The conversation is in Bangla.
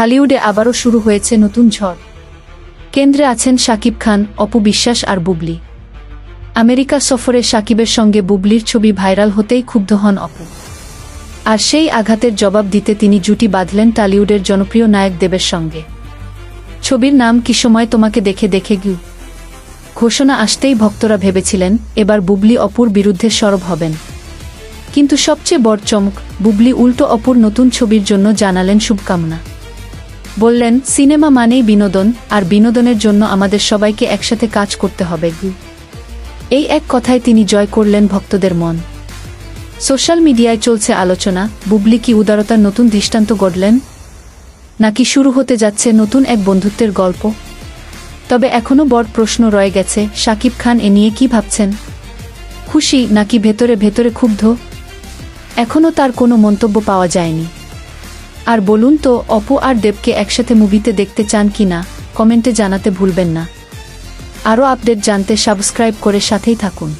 ঢালিউডে আবারও শুরু হয়েছে নতুন ঝড়। কেন্দ্রে আছেন শাকিব খান, অপু বিশ্বাস আর বুবলি। আমেরিকা সফরে সাকিবের সঙ্গে বুবলির ছবি ভাইরাল হতেই ক্ষুব্ধ হন অপু। আর সেই আঘাতের জবাব দিতে তিনি জুটি বাঁধলেন টালিউডের জনপ্রিয় নায়ক দেবের সঙ্গে। ছবির নাম কি সময় তোমাকে দেখে দেখে গু ঘোষণা আসতেই ভক্তরা ভেবেছিলেন, এবার বুবলি অপুর বিরুদ্ধে সরব হবেন। কিন্তু সবচেয়ে বড় চমক, বুবলি উল্টো অপুর নতুন ছবির জন্য জানালেন শুভকামনা। বললেন, সিনেমা মানেই বিনোদন, আর বিনোদনের জন্য আমাদের সবাইকে একসাথে কাজ করতে হবে। এই এক কথায় তিনি জয় করলেন ভক্তদের মন। সোশ্যাল মিডিয়ায় চলছে আলোচনা, বুবলি কি উদারতার নতুন দৃষ্টান্ত গড়লেন, নাকি শুরু হতে যাচ্ছে নতুন এক বন্ধুত্বের গল্প? তবে এখনও বড় প্রশ্ন রয়ে গেছে শাকিব খান এ নিয়ে কি ভাবছেন? খুশি নাকি ভেতরে ভেতরে ক্ষুব্ধ? এখনও তার কোনো মন্তব্য পাওয়া যায়নি। আর বলুন তো, অপু আর দেবকে একসাথে মুভিতে দেখতে চান কি না, কমেন্টে জানাতে ভুলবেন না। আরও আপডেট জানতে সাবস্ক্রাইব করে সাথেই থাকুন।